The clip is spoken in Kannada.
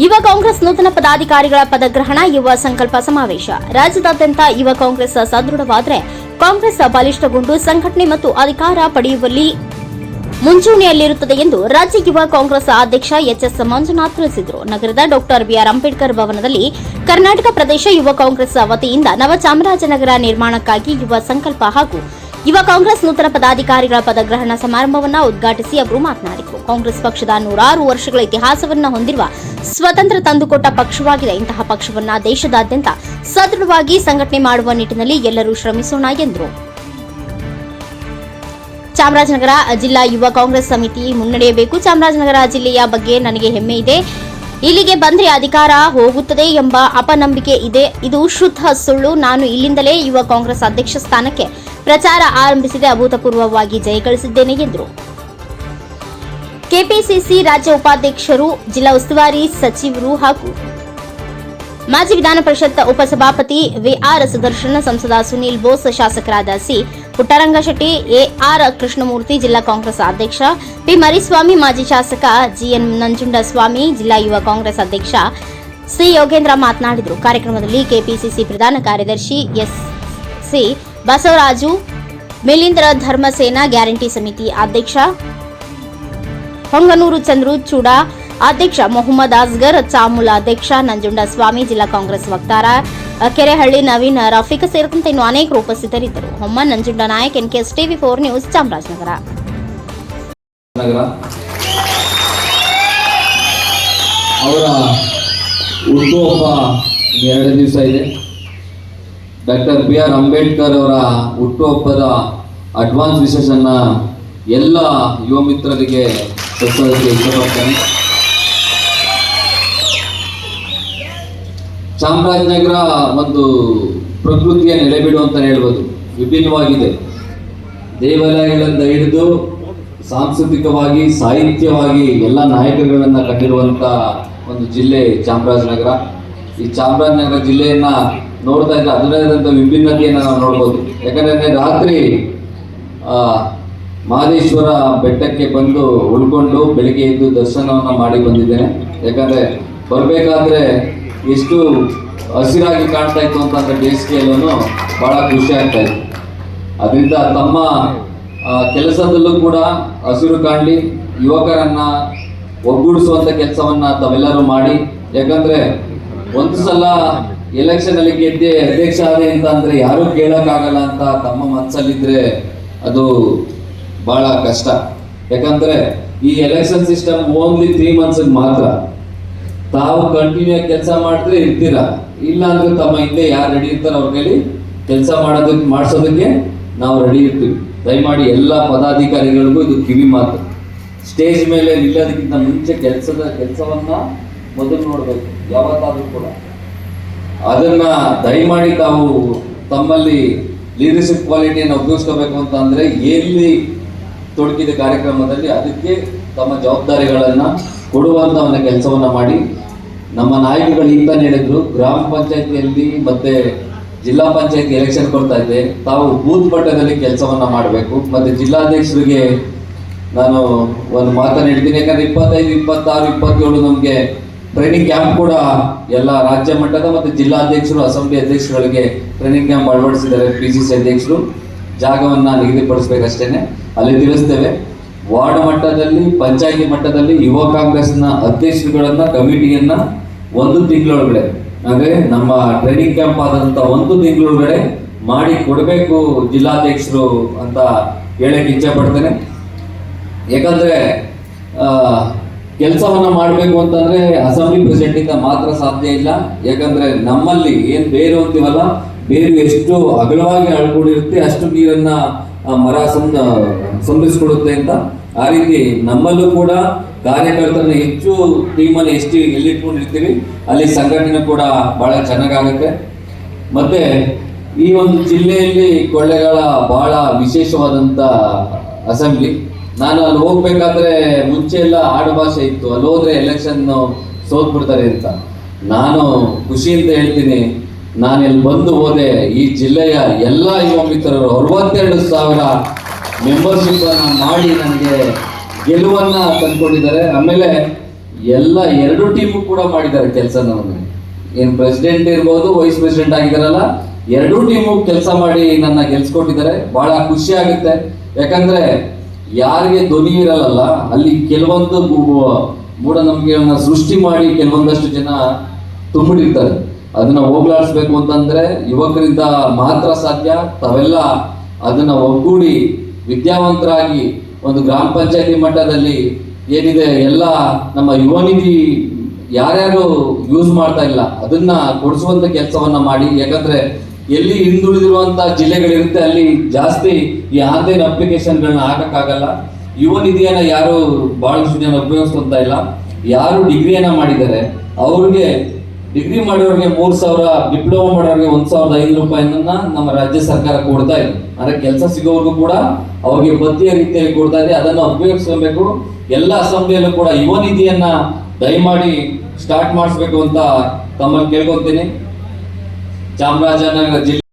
ಯುವ ಕಾಂಗ್ರೆಸ್ ನೂತನ ಪದಾಧಿಕಾರಿಗಳ ಪದಗ್ರಹಣ ಯುವ ಸಂಕಲ್ಪ ಸಮಾವೇಶ. ರಾಜ್ಯದಾದ್ಯಂತ ಯುವ ಕಾಂಗ್ರೆಸ್ ಸದೃಢವಾದರೆ ಕಾಂಗ್ರೆಸ್ ಬಲಿಷ್ಠಗೊಂಡು ಸಂಘಟನೆ ಮತ್ತು ಅಧಿಕಾರ ಪಡೆಯುವಲ್ಲಿ ಮುಂಚೂಣಿಯಲ್ಲಿರುತ್ತದೆ ಎಂದು ರಾಜ್ಯ ಯುವ ಕಾಂಗ್ರೆಸ್ ಅಧ್ಯಕ್ಷ ಎಚ್ಎಸ್ ಮಂಜುನಾಥ್ ತಿಳಿಸಿದರು. ನಗರದ ಡಾಕ್ಟರ್ ಬಿಆರ್ ಅಂಬೇಡ್ಕರ್ ಭವನದಲ್ಲಿ ಕರ್ನಾಟಕ ಪ್ರದೇಶ ಯುವ ಕಾಂಗ್ರೆಸ್ ವತಿಯಿಂದ ನವಚಾಮರಾಜನಗರ ನಿರ್ಮಾಣಕ್ಕಾಗಿ ಯುವ ಸಂಕಲ್ಪ ಹಾಗೂ ಯುವ ಕಾಂಗ್ರೆಸ್ ನೂತನ ಪದಾಧಿಕಾರಿಗಳ ಪದಗ್ರಹಣ ಸಮಾರಂಭವನ್ನು ಉದ್ಘಾಟಿಸಿ ಅವರು ಮಾತನಾಡಿದರು. ಕಾಂಗ್ರೆಸ್ ಪಕ್ಷದ ನೂರಾರು ವರ್ಷಗಳ ಇತಿಹಾಸವನ್ನು ಹೊಂದಿರುವ ಸ್ವತಂತ್ರ ತಂದುಕೊಟ್ಟ ಪಕ್ಷವಾಗಿದೆ. ಇಂತಹ ಪಕ್ಷವನ್ನು ದೇಶದಾದ್ಯಂತ ಸದೃಢವಾಗಿ ಸಂಘಟನೆ ಮಾಡುವ ನಿಟ್ಟಿನಲ್ಲಿ ಎಲ್ಲರೂ ಶ್ರಮಿಸೋಣ ಎಂದರು. ಚಾಮರಾಜನಗರ ಜಿಲ್ಲಾ ಯುವ ಕಾಂಗ್ರೆಸ್ ಸಮಿತಿ ಮುನ್ನಡೆಯಬೇಕು. ಚಾಮರಾಜನಗರ ಜಿಲ್ಲೆಯ ಬಗ್ಗೆ ನನಗೆ ಹೆಮ್ಮೆ ಇದೆ. ಇಲ್ಲಿಗೆ ಬಂದ್ರೆ ಅಧಿಕಾರ ಹೋಗುತ್ತದೆ ಎಂಬ ಅಪನಂಬಿಕೆ ಇದೆ. ಇದು ಶುದ್ಧ ಸುಳ್ಳು. ನಾನು ಇಲ್ಲಿಂದಲೇ ಯುವ ಕಾಂಗ್ರೆಸ್ ಅಧ್ಯಕ್ಷ ಸ್ಥಾನಕ್ಕೆ ಪ್ರಚಾರ ಆರಂಭಿಸಿದೆ. ಅಭೂತಪೂರ್ವವಾಗಿ ಜಯಗಳಿಸಿದ್ದೇನೆ ಎಂದರು. ಕೆಪಿಸಿಸಿ ರಾಜ್ಯ ಉಪಾಧ್ಯಕ್ಷರು, ಜಿಲ್ಲಾ ಉಸ್ತುವಾರಿ ಸಚಿವರು ಹಾಗೂ ಮಾಜಿ ವಿಧಾನ ಪರಿಷತ್ ಉಪಸಭಾಪತಿ ವಿಆರ್ ಸುದರ್ಶನ್, ಸಂಸದ ಸುನೀಲ್ ಬೋಸ್, ಶಾಸಕರಾದ ಸಿ. ಪುಟ್ಟರಂಗಶೆಟ್ಟಿ ಎಆರ್ ಕೃಷ್ಣಮೂರ್ತಿ, ಜಿಲ್ಲಾ ಕಾಂಗ್ರೆಸ್ ಅಧ್ಯಕ್ಷ ಪಿ. ಮರಿಸ್ವಾಮಿ, ಮಾಜಿ ಶಾಸಕ ಜಿಎನ್ ನಂಜುಂಡಸ್ವಾಮಿ, ಜಿಲ್ಲಾ ಯುವ ಕಾಂಗ್ರೆಸ್ ಅಧ್ಯಕ್ಷ ಸಿ. ಯೋಗೇಂದ್ರ ಮಾತನಾಡಿದರು. ಕಾರ್ಯಕ್ರಮದಲ್ಲಿ ಕೆಪಿಸಿಸಿ ಪ್ರಧಾನ ಕಾರ್ಯದರ್ಶಿ S. C. Basavaraju, Milindra Dharmasena guarantee ಸಮಿತಿ ಅಧ್ಯಕ್ಷ, ಹೊಂಗನೂರು ಚಂದ್ರು ಚೂಡಾ ಅಧ್ಯಕ್ಷ ಮೊಹಮ್ಮದ್ ಅಸ್ಗರ್, ಚಾಮುಲ ಅಧ್ಯಕ್ಷ ನಂಜುಂಡ ಸ್ವಾಮಿ, ಜಿಲ್ಲಾ ಕಾಂಗ್ರೆಸ್ ವಕ್ತಾರ, ಕೆರೆಹಳ್ಳಿ ನವೀನ್ ರಫೀಕ್ ಸೇರಿದಂತೆ ಇನ್ನು ಅನೇಕರು ಉಪಸ್ಥಿತರಿದ್ದರು. Homma Nanjunda Nayak N NKS TV four news Chamarajanagar. ನಗರ. ಅವರ ಎರಡು ದಿವಸ ಇದೆ. ಡಾಕ್ಟರ್ ಬಿ ಆರ್ ಅಂಬೇಡ್ಕರ್ ಅವರ ಹುಟ್ಟುಹಬ್ಬದ ಅಡ್ವಾನ್ಸ್ ವಿಶೇಷನ್ನ ಎಲ್ಲ ಯುವ ಮಿತ್ರರಿಗೆ ಇಷ್ಟಪಡ್ತೇನೆ. ಚಾಮರಾಜನಗರ ಒಂದು ಪ್ರಕೃತಿಯ ನೆಲೆಬಿಡು ಅಂತ ಹೇಳ್ಬೋದು. ವಿಭಿನ್ನವಾಗಿದೆ. ದೇವಾಲಯಗಳಿಂದ ಹಿಡಿದು ಸಾಂಸ್ಕೃತಿಕವಾಗಿ, ಸಾಹಿತ್ಯವಾಗಿ ಎಲ್ಲ ನಾಯಕರುಗಳನ್ನು ಕಂಡಿರುವಂಥ ಒಂದು ಜಿಲ್ಲೆ ಚಾಮರಾಜನಗರ. ಈ ಚಾಮರಾಜನಗರ ಜಿಲ್ಲೆಯನ್ನ ಅದರದೇ ಆದಂಥ ವಿಭಿನ್ನತೆಯನ್ನು ನಾವು ನೋಡ್ಬೋದು. ಯಾಕಂದ್ರೆ ರಾತ್ರಿ ಮಹದೇಶ್ವರ ಬೆಟ್ಟಕ್ಕೆ ಬಂದು ಉಳ್ಕೊಂಡು ಬೆಳಿಗ್ಗೆ ಎದ್ದು ದರ್ಶನವನ್ನು ಮಾಡಿ ಬಂದಿದ್ದೇನೆ. ಯಾಕಂದ್ರೆ ಬರಬೇಕಾದ್ರೆ ಎಷ್ಟು ಹಸಿರಾಗಿ ಕಾಣ್ತಾ ಇತ್ತು ಅಂತಂದ್ರೆ ಬೇಸಿಗೆಯಲ್ಲೂ ಬಹಳ ಖುಷಿ ಆಗ್ತಾ ಇತ್ತು. ಅದರಿಂದ ತಮ್ಮ ಕೆಲಸದಲ್ಲೂ ಕೂಡ ಹಸಿರು ಕಾಣಲಿ, ಯುವಕರನ್ನ ಒಗ್ಗೂಡಿಸುವಂತ ಕೆಲಸವನ್ನ ತಾವೆಲ್ಲರೂ ಮಾಡಿ. ಯಾಕಂದ್ರೆ ಒಂದು ಸಲ ಎಲೆಕ್ಷನ್ ಅಲ್ಲಿ ಗೆದ್ದೆ ಅಧ್ಯಕ್ಷ ಆದೆ ಅಂತ ಅಂದ್ರೆ ಯಾರು ಕೇಳಕ್ಕಾಗಲ್ಲ ಅಂತ ತಮ್ಮ ಮನಸ್ಸಲ್ಲಿದ್ರೆ ಅದು ಬಹಳ ಕಷ್ಟ. ಯಾಕಂದ್ರೆ ಈ election system only three months ಮಾತ್ರ. ತಾವು ಕಂಟಿನ್ಯೂ ಆಗಿ ಕೆಲಸ ಮಾಡಿದ್ರೆ ಇರ್ತೀರಾ. ಇಲ್ಲ ಅಂದ್ರೆ ತಮ್ಮ ಹಿಂದೆ ಯಾರು ರೆಡಿ ಇರ್ತಾರೆ ಅವ್ರ ಕೇಳಿ ಕೆಲಸ ಮಾಡೋದಕ್ಕೆ ಮಾಡಿಸೋದಕ್ಕೆ ನಾವು ರೆಡಿ ಇರ್ತೀವಿ. ದಯಮಾಡಿ ಎಲ್ಲ ಪದಾಧಿಕಾರಿಗಳಿಗೂ ಇದು ಕಿವಿ ಮಾತು. ಸ್ಟೇಜ್ ಮೇಲೆ ನಿಲ್ಲೋದಕ್ಕಿಂತ ಮುಂಚೆ ಕೆಲಸದ ಕೆಲಸವನ್ನ ಮೊದಲು ನೋಡಬೇಕು. ಯಾವತ್ತಾದರೂ ಕೂಡ. ಅದನ್ನ ದಯಮಾಡಿ ತಾವು ತಮ್ಮಲ್ಲಿ ಲೀಡರ್ಶಿಪ್ ಕ್ವಾಲಿಟಿಯನ್ನು ಉಪಯೋಗಿಸ್ಕೋಬೇಕು ಅಂತ ಅಂದ್ರೆ ಎಲ್ಲಿ ತೊಡಗಿದ ಕಾರ್ಯಕ್ರಮದಲ್ಲಿ ಅದಕ್ಕೆ ತಮ್ಮ ಜವಾಬ್ದಾರಿಗಳನ್ನ ಕೊಡುವಂತ ಒಂದು ಕೆಲಸವನ್ನ ಮಾಡಿ. ನಮ್ಮ ನಾಯಕಗಳು ಇಂತ ಹೇಳಿದ್ರು, ಗ್ರಾಮ ಪಂಚಾಯತಿಯಲ್ಲಿ ಮತ್ತೆ ಜಿಲ್ಲಾ ಪಂಚಾಯತಿ ಎಲೆಕ್ಷನ್ ಕೊಡ್ತಾ ಇದ್ದೆ. ತಾವು ಬೂತ್ ಮಟ್ಟದಲ್ಲಿ ಕೆಲಸವನ್ನ ಮಾಡಬೇಕು. ಮತ್ತೆ ಜಿಲ್ಲಾಧ್ಯಕ್ಷರಿಗೆ ನಾನು ಒಂದು ಮಾತನ್ನು ಹೇಳ್ತೀನಿ. ಯಾಕಂದ್ರೆ ಇಪ್ಪತ್ತೈದು, ಇಪ್ಪತ್ತಾರು, ಇಪ್ಪತ್ತೇಳು ನಮಗೆ ಟ್ರೈನಿಂಗ್ ಕ್ಯಾಂಪ್ ಕೂಡ ಎಲ್ಲ ರಾಜ್ಯ ಮಟ್ಟದ ಮತ್ತು ಜಿಲ್ಲಾಧ್ಯಕ್ಷರು, ಅಸೆಂಬ್ಲಿ ಅಧ್ಯಕ್ಷರುಗಳಿಗೆ ಟ್ರೈನಿಂಗ್ ಕ್ಯಾಂಪ್ ಅಳವಡಿಸಿದ್ದಾರೆ ಪಿ ಸಿ ಸಿ ಅಧ್ಯಕ್ಷರು. ಜಾಗವನ್ನು ನಿಗದಿಪಡಿಸಬೇಕಷ್ಟೇ ಅಲ್ಲಿ ತಿಳಿಸ್ತೇವೆ. ವಾರ್ಡ್ ಮಟ್ಟದಲ್ಲಿ, ಪಂಚಾಯಿತಿ ಮಟ್ಟದಲ್ಲಿ ಯುವ ಕಾಂಗ್ರೆಸ್ನ ಅಧ್ಯಕ್ಷರುಗಳನ್ನು, ಕಮಿಟಿಯನ್ನು ಒಂದು ತಿಂಗಳೊಳಗಡೆ, ಅಂದರೆ ನಮ್ಮ ಟ್ರೈನಿಂಗ್ ಕ್ಯಾಂಪ್ ಆದಂಥ ಒಂದು ತಿಂಗಳೊಳಗಡೆ ಮಾಡಿ ಕೊಡಬೇಕು ಜಿಲ್ಲಾಧ್ಯಕ್ಷರು ಅಂತ ಹೇಳಕ್ಕೆ ಇಚ್ಛೆ ಪಡ್ತೇನೆ. ಯಾಕಂದ್ರೆ ಕೆಲಸವನ್ನ ಮಾಡಬೇಕು ಅಂತಂದ್ರೆ ಅಸೆಂಬ್ಲಿ ಪ್ರೆಸಿಡೆಂಟ್ ಇಂದ ಮಾತ್ರ ಸಾಧ್ಯ ಇಲ್ಲ. ಯಾಕಂದ್ರೆ ನಮ್ಮಲ್ಲಿ ಏನ್ ಬೇರು ಅಂತೀವಲ್ಲ, ಬೇರು ಎಷ್ಟು ಅಗಲವಾಗಿ ಅಳ್ಕೊಂಡಿರುತ್ತೆ, ಅಷ್ಟು ನೀರನ್ನ ಮರ ಸಂ ಸಂಭರಿಸ್ಕೊಡುತ್ತೆ ಅಂತ. ಆ ರೀತಿ ನಮ್ಮಲ್ಲೂ ಕೂಡ ಕಾರ್ಯಕರ್ತರನ್ನ ಹೆಚ್ಚು ಟೀಮನ್ನು ಎಷ್ಟು ಎಲ್ಲಿಟ್ಕೊಂಡಿರ್ತೀವಿ, ಅಲ್ಲಿ ಸಂಘಟನೆ ಕೂಡ ಬಹಳ ಚೆನ್ನಾಗಾಗುತ್ತೆ. ಮತ್ತೆ ಈ ಒಂದು ಜಿಲ್ಲೆಯಲ್ಲಿ ಕೊಳ್ಳೆಗಳ ಬಹಳ ವಿಶೇಷವಾದಂತ ಅಸೆಂಬ್ಲಿ. ನಾನು ಅಲ್ಲಿ ಹೋಗ್ಬೇಕಾದ್ರೆ ಮುಂಚೆ ಎಲ್ಲ ಆಡು ಭಾಷೆ ಇತ್ತು. ಅಲ್ಲಿ ಹೋದ್ರೆ ಎಲೆಕ್ಷನ್ ಸೋತ್ ಬಿಡ್ತಾರೆ ಅಂತ. ನಾನು ಖುಷಿಯಿಂದ ಹೇಳ್ತೀನಿ, ನಾನು ಇಲ್ಲಿ ಬಂದು ಹೋದೆ, ಈ ಜಿಲ್ಲೆಯ ಎಲ್ಲ ಯುವ ಮಿತ್ರರು, ಅರವತ್ತೆರಡು ಸಾವಿರ ಮೆಂಬರ್ಶಿಪ್ ಅನ್ನ ಮಾಡಿ ನನಗೆ ಗೆಲುವನ್ನ ತಂದ್ಕೊಂಡಿದ್ದಾರೆ. ಆಮೇಲೆ ಎಲ್ಲ ಎರಡು ಟೀಮು ಕೂಡ ಮಾಡಿದ್ದಾರೆ ಕೆಲಸ ನಮಗೆ ಏನು ಪ್ರೆಸಿಡೆಂಟ್ ಇರ್ಬೋದು ವೈಸ್ ಪ್ರೆಸಿಡೆಂಟ್ ಆಗಿದ್ದಾರಲ್ಲ, ಎರಡೂ ಟೀಮು ಕೆಲಸ ಮಾಡಿ ನನ್ನ ಗೆಲ್ಸ್ಕೊಟ್ಟಿದ್ದಾರೆ ಬಹಳ ಖುಷಿ ಆಗುತ್ತೆ. ಯಾಕಂದ್ರೆ ಯಾರಿಗೆ ಧ್ವನಿ ಇರಲ್ಲ ಅಲ್ಲಿ ಕೆಲವೊಂದು ಮೂಢನಂಬಿಕೆಗಳನ್ನ ಸೃಷ್ಟಿ ಮಾಡಿ ಕೆಲವೊಂದಷ್ಟು ಜನ ತುಂಬಿಡಿರ್ತಾರೆ ಅದನ್ನ ಹೋಗ್ಲಾಡಿಸ್ಬೇಕು ಅಂತಂದ್ರೆ ಯುವಕರಿಂದ ಮಾತ್ರ ಸಾಧ್ಯ. ತಾವೆಲ್ಲ ಅದನ್ನ ಒಗ್ಗೂಡಿ ವಿದ್ಯಾವಂತರಾಗಿ ಒಂದು ಗ್ರಾಮ ಪಂಚಾಯತಿ ಮಟ್ಟದಲ್ಲಿ ಏನಿದೆ ಎಲ್ಲ ನಮ್ಮ ಯುವ ನಿಧಿ ಯಾರ್ಯಾರು ಯೂಸ್ ಮಾಡ್ತಾ ಇಲ್ಲ, ಅದನ್ನ ಕೊಡಿಸುವಂತ ಕೆಲಸವನ್ನ ಮಾಡಿ. ಯಾಕಂದ್ರೆ ಎಲ್ಲಿ ಹಿಂದುಳಿದಿರುವಂತಹ ಜಿಲ್ಲೆಗಳಿರುತ್ತೆ, ಅಲ್ಲಿ ಜಾಸ್ತಿ ಈ ಆನ್ಲೈನ್ ಅಪ್ಲಿಕೇಶನ್ಗಳನ್ನ ಹಾಕಕ್ಕಾಗಲ್ಲ. ಯುವ ನಿಧಿಯನ್ನ ಯಾರು ಬಹಳಷ್ಟು ಜನ ಉಪಯೋಗಿಸ್ಕೊಂತ ಇಲ್ಲ. ಯಾರು ಡಿಗ್ರಿಯನ್ನ ಮಾಡಿದ್ದಾರೆ, ಅವ್ರಿಗೆ ಡಿಗ್ರಿ ಮಾಡೋರಿಗೆ ಮೂರ್ ಸಾವಿರ, ಡಿಪ್ಲೊಮಾ ಮಾಡೋರಿಗೆ ಒಂದ್ ಸಾವಿರದ ಐದು ರೂಪಾಯಿನ ನಮ್ಮ ರಾಜ್ಯ ಸರ್ಕಾರ ಕೊಡ್ತಾ ಇದೆ. ಅಂದ್ರೆ ಕೆಲಸ ಸಿಗೋವರೆಗೂ ಕೂಡ ಅವ್ರಿಗೆ ಬದ್ದಿಯ ರೀತಿಯಲ್ಲಿ ಕೊಡ್ತಾ ಇದೆ. ಅದನ್ನ ಉಪಯೋಗಿಸ್ಕೊಬೇಕು. ಎಲ್ಲ ಅಸೆಂಬ್ಲಿಯಲ್ಲೂ ಕೂಡ ಯುವ ನಿಧಿಯನ್ನ ದಯಮಾಡಿ ಸ್ಟಾರ್ಟ್ ಮಾಡಿಸ್ಬೇಕು ಅಂತ ತಮ್ಮಲ್ಲಿ ಕೇಳ್ಕೊತೀನಿ ಚಾಮರಾಜನಗರ ಜಿಲ್ಲೆ